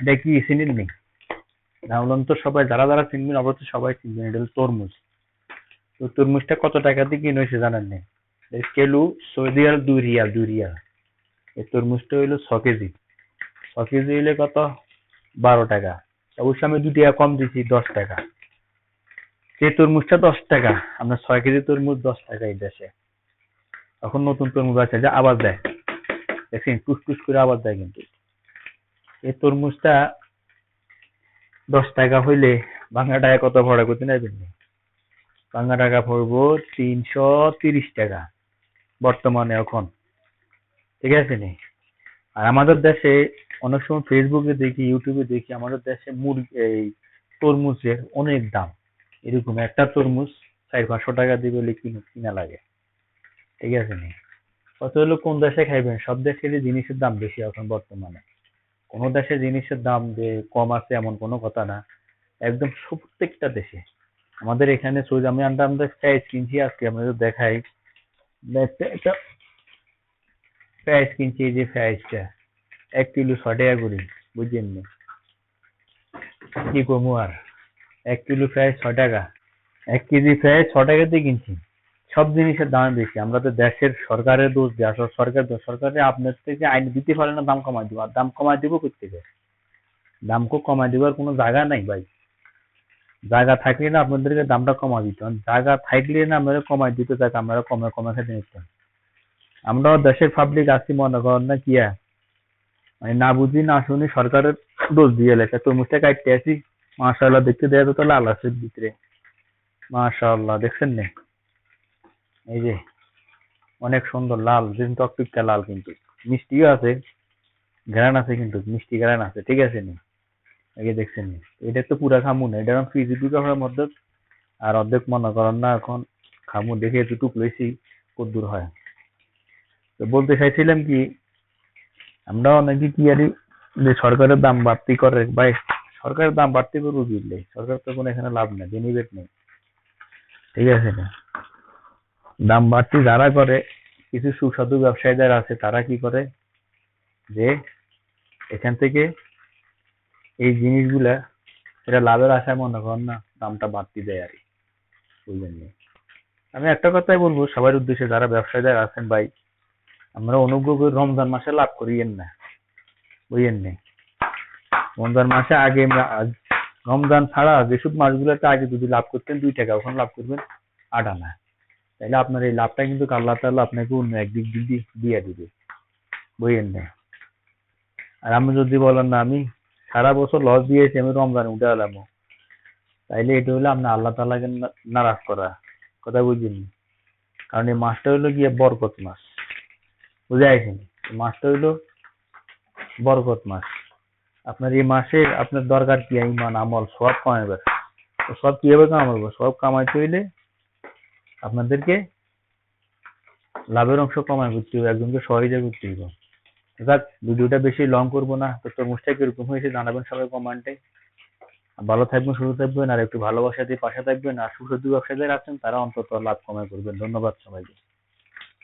এটা কি চিনেন নি নাম তো সবাই, যারা যারা চিনবেন, অবশ্যই সবাই চিনবেন, এটা তরমুজ। তো তরমুজটা কত টাকা দিয়ে কিনে হয়েছে জানেন না? কেলু, সৌদি আরব দুই রিয়াল দুই রিয়াল। এই তরমুজটা হইল ছ কেজি। ছ কেজি হইলে কত? বারো টাকা। অবশ্য আমি দু টাকা কম দিছি দশ টাকা। সেই তরমুজটা দশ টাকা। আপনার ছয় কেজি তরমুজ দশ টাকা এই দেশে। এখন নতুন তরমুজ আছে, যে আবার দেয়। দেখছেন টুস টুস করে আবার দেয় কিন্তু। এই তরমুজটা দশ টাকা হইলে বাংলা টাকা কত ভাড়া করতে নেবেন? বাংলা টাকা পড়ব তিনশো তিরিশ টাকা বর্তমানে এখন। ঠিক আছে নি? আর আমাদের দেশে অনেক সময় ফেসবুকে দেখি ইউটিউবে দেখি, আমাদের দেশে মুরগি, এই তরমুজের অনেক দাম। এরকম একটা তরমুজ চার, পাঁচশো টাকা দিয়ে বলে কিনে, কিনা লাগে। ঠিক আছে নি? কত হলো কোন দেশে খাইবেন? সব দেশেরই জিনিসের দাম বেশি এখন বর্তমানে। কোনো দেশে জিনিসের দাম যে কম আছে এমন কোনো কথা না। একদম প্রত্যেকটা দেশে। আমাদের এখানে সৌদি আমি আমরা প্রাইস কিনছি আজকে, আপনাদের দেখাই। একটা প্রাইস কিনছি এই যে প্রাইসটা এক কিলো ছয় টাকা করে, বুঝছেন না? কি কমু আর? এক কিলো প্রায় ছ টাকা। এক কেজি প্রায় ছ টাকা দিয়ে কিনছি। সব জিনিসের দাম বেশি। আমরা তো দেশের সরকারের দোষ দিই, আসলে সরকার দোষ। সরকারে আপনার থেকে আইন দিতে পারে না, দাম কমাই দিব। আর দাম কমাই দিব কোথেকে দাম কো কমাই দেওয়ার কোনো জায়গা নাই ভাই। জায়গা থাকলে না আপনাদেরকে দামটা কমা দিত জায়গা থাকলে না আপনারা কমাই দিতে চাক আমরা কমে কমে খেতে নিতেন আমরাও দেশের পাবলিক আছি, মনে করেন না কিয়া মানে না বুঝি, না শুনি সরকারের দোষ দিয়ে লেখা। তরমুজটা কাটতে আসি, মাশাআল্লাহ দেখতে দেয়া তো লাল আছে ভিতরে। মাশাআল্লাহ, দেখছেন না? এই যে, অনেক সুন্দর লাল দিন টকটুকটা লাল কিন্তু। মিষ্টিও আছে, ঘ্রাণ আছে কিন্তু, মিষ্টি ঘ্রাণ আছে, ঠিক আছে নি? এই দেখছেন এটা তো পুরা খামু না এটা আমি ফ্রিজে ঢুকে হওয়ার মধ্যে আর অর্ধেক মনে করেন না, এখন খামু দেখে একটু টুক লইছি কদ্দূর হয়। তো বলতে চাইছিলাম কি, আমরা অনেকে কি আর যে সরকারের দাম বাড়তি করে, ভাই, সরকারের দাম বাড়তি করব বুঝলে সরকার তো কোনো এখানে লাভ নেই বেনিফিট নেই। ঠিক আছে না? দাম বাড়তি যারা করে, কিছু সুস্বাদু ব্যবসায়ী যারা আছে, তারা কি করে যে এখান থেকে এই জিনিসগুলা, এটা লাভের আশায় মনে করেন না, দামটা বাড়তি দেয় আর বুঝলেন নি? আমি একটা কথাই বলব, সবার উদ্দেশ্যে যারা ব্যবসায়ী যারা আছেন ভাই, আমরা অনুগ্রহ করে রমজান মাসে লাভ করিয়েন না বুঝলেন নি? রমজান মাসে আগে রমজান ছাড়া যেসব মাসগুলোতে আগে যদি লাভ করতেন দুই টাকা ওখানে লাভ করবেন আট আনা তাহলে আপনার এই লাভটা কিন্তু আল্লাহ তাআলা আপনাকে অন্য একদিক দিয়ে দিয়ে দিবে। বুঝলেন না? আর আমি যদি বলেন না, আমি সারা বছর লস দিয়েছি, আমি রমজানে উঠে এলাম। তাইলে এটা হলো আপনার আল্লাহ তাআলাকে না- নারাজ করা। কথা বুঝলেন কারণ এই মাসটা হলো গিয়ে বরকত মাস। বুঝে এই মাসটা হইল বরকত মাস। আপনার এই মাসে আপনার দরকার কি? ইমান, আমল, সব কামাইবার। তো সব কীভাবে কামাবো সব কামাইতে হইলে আপনাদেরকে লাভের অংশ কমায় করতে হবে একজনকে সহজে করতে হবে যাক, ভিডিওটা বেশি লং করব না, তো তরমুজটা কীরকম হয়েছে জানাবেন সবাই কমেন্টে। ভালো থাকবেন, সুস্থ থাকবেন, আর একটু ভালোবাসা দিয়ে পাশে থাকবেন, আর সুস্বাদু ব্যবসায়ীদের আছেন, তারা অন্তত লাভ কমায় করবেন। ধন্যবাদ সবাইকে।